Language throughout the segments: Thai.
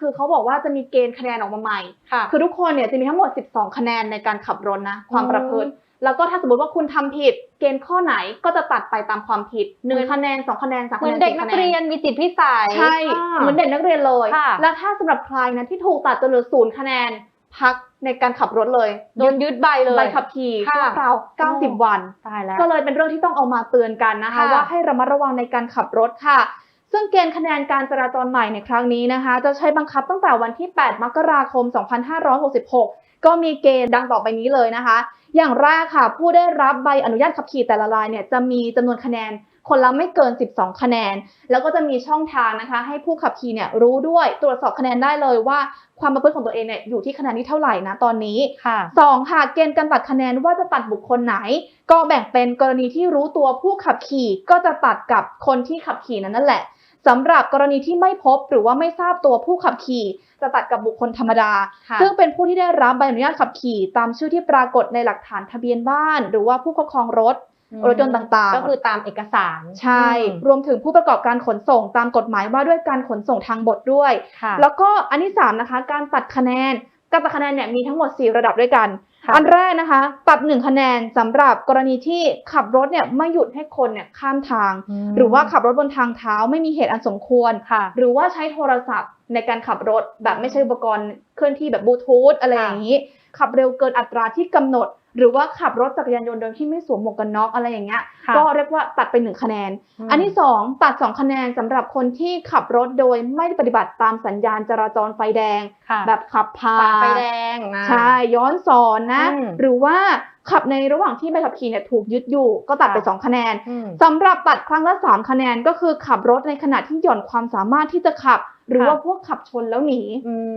คือเขาบอกว่าจะมีเกณฑ์คะแนนออกมาใหม่ ค่ะ คือทุกคนเนี่ยจะมีทั้งหมด 12 คะแนนในการขับรถนะ ความประพฤติ แล้วก็ถ้าสมมติว่าคุณทำผิด เกณฑ์ข้อไหนก็จะตัดไปตามความผิดหนึ่งคะแนนสองคะแนนสามเหคะมืแนอนนเด็กสี่นัคะกแนเรียนนมีจิตพิสัยใช่อ่าเหมือนเด็กนักเรียนเลยค่ะแล้วถ้าสำหรับใครนะที่ถูกตัดจนเหลือศูนย์คะแนนพักในการขับรถเลยโดนยึดใบเลยใบขับขี่ค่ะชั่วคราว90 วันตายแล้วก็เลยเป็นเรื่องที่ต้องเอามาเตือนกันนะคะค่ะว่าให้ระมัดระวังในการขับรถค่ะ ซึ่งเกณฑ์คะแนนการจราจรใหม่ในครั้งนี้นะคะ จะใช้บังคับตั้งแต่วันที่ 8 มกราคม 2566 ก็มีเกณฑ์ดังต่อไปนี้เลยนะคะ อย่างแรกค่ะ ผู้ได้รับใบอนุญาตขับขี่แต่ละรายเนี่ยจะมีจำนวนคะแนนคนละไม่เกิน 12 คะแนน แล้วก็จะมีช่องทางนะคะ ให้ผู้ขับขี่เนี่ยรู้ด้วยตรวจสอบคะแนนได้เลยว่าความประพฤติของตัวเองเนี่ยอยู่ที่คะแนนที่เท่าไหร่นะตอนนี้ค่ะสองค่ะเกณฑ์การตัดคะแนนว่าจะตัดบุคคลไหน ก็แบ่งเป็นกรณีที่รู้ตัวผู้ขับขี่ก็จะตัดกับคนที่ขับขี่นั้นนั่นแหละ สำหรับกรณีที่ไม่พบหรือว่าไม่ทราบตัวผู้ขับขี่ จะตัดกับบุคคลธรรมดาค่ะซึ่งเป็นผู้ที่ได้รับใบอนุญาตขับขี่ตามชื่อที่ปรากฏในหลักฐานทะเบียนบ้าน หรือว่าผู้ครอบครองรถรถยนต์ต่างๆ ก็คือตามเอกสาร ใช่อืมรวมถึงผู้ประกอบการขนส่งตามกฎหมายว่าด้วยการขนส่งทางบกด้วยค่ะแล้วก็อันที่สามนะคะ การตัดคะแนน การตัดคะแนนเนี่ยมีทั้งหมด 4 ระดับด้วยกันค่ะ อันแรกนะคะตัด1คะแนนสำหรับกรณีที่ขับรถเนี่ยไม่หยุดให้คนเนี่ยข้ามทางมหรือว่าขับรถบนทางเท้าไม่มีเหตุอันสมควรค่ะหรือว่าใช้โทรศัพท์ในการขับรถแบบไม่ใช่อุปกรณ์เคลื่อนที่แบบบลูทูธอะไรอย่างนี้ ขับเร็วเกินอัตราที่กำหนด หรือว่าขับรถจักรยานยนต์โดยที่ไม่สวมหมวกกันน็อกอะไรอย่างเงี้ยค่ะก็เรียกว่าตัดไปหนึ่งคะแนนมอันที่สองตัดสองคะแนนสำหรับคนที่ขับรถโดยไม่ปฏิบัติตามสัญญาณจราจรไฟแดงค่ะแบบขับพาฝ่าไฟแดงนะใช่ย้อนสอนนะอืมหรือว่าขับในระหว่างที่ใบขับขี่เนี่ยถูกยึดอยู่ก็ตัดไปค่ะสองคะแนนอืมสำหรับตัดครั้งละ3คะแนนก็คือขับรถในขณะที่หย่อนความสามารถที่จะขับ หรือค่ะว่าพวกขับชนแล้วหนี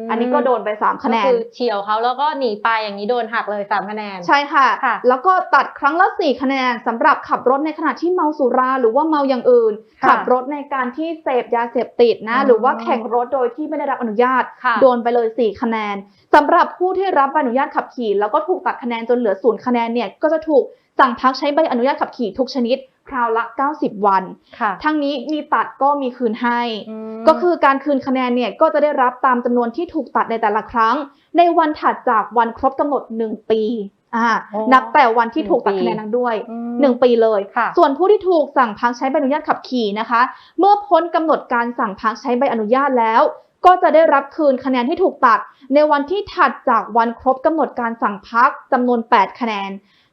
มอันนี้ก็โดนไป3คะแนก็นคือเฉียวเขาแล้วก็หนีไปอย่างนี้โดนหักเลยสามคะแนน ใช่ค่ะค่ะ แล้วก็ตัดครั้งละ4คะแนนสำหรับขับรถในขณะที่เมาสุรา หรือว่าเมาอย่างอื่นค่ะขับรถในการที่เสพยาเสพติดนะอืมหรือว่าแข่งรถโดยที่ไม่ได้รับอนุญาตค่ะโดนไปเลย 4 คะแนนสำหรับผู้ที่รับใบอนุญาตขับขี่ แล้วก็ถูกตัดคะแนนจนเหลือศูนย์คะแนนเนี่ยก็จะถูกสั่งพักใช้ใบอนุญาตขับขี่ทุกชนิด คราวละ 90 วันค่ะทั้งนี้มีตัดก็มีคืนให้มก็คือการคืนคะแนนเนี่ยก็จะได้รับตามจำนวนที่ถูกตัดในแต่ละครั้ง ในวันถัดจากวันครบกำหนด 1 ปีอ่าอ๋อนับแต่วันที่ถูกตัดหนึ่งปีคะแนนนั้นด้วยอืม1ปีเลยค่ะส่วนผู้ที่ถูกสั่งพักใช้ใบอนุญาตขับขี่นะคะ เมื่อพ้นกำหนดการสั่งพักใช้ใบอนุญาตแล้ว ก็จะได้รับคืนคะแนนที่ถูกตัด ในวันที่ถัดจากวันครบกำหนดการสั่งพักจำนวน 8 คะแนน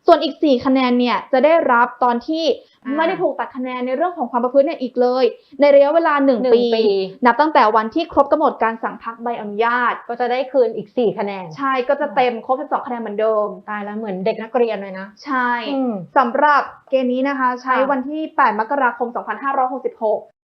ส่วนอีก 4 คะแนนเนี่ยจะได้รับตอนที่อ่าไม่ได้ถูกตัดคะแนนในเรื่องของความประพฤติเนี่ยอีกเลย ในระยะเวลาหนึ่ง1ปีปี นับตั้งแต่วันที่ครบกำหนดการสั่งพักใบอนุญาต ก็จะได้คืนอีกสี่คะแนน ใช่ก็จะเต็มครบทั้งสองคะแนนเหมือนเดิม ตายแล้วเหมือนเด็กนักเรียนเลยนะ ใช่อืมสำหรับเกณฑ์นี้นะคะ ใช้ค่ะวันที่ 8 มกราคม 2566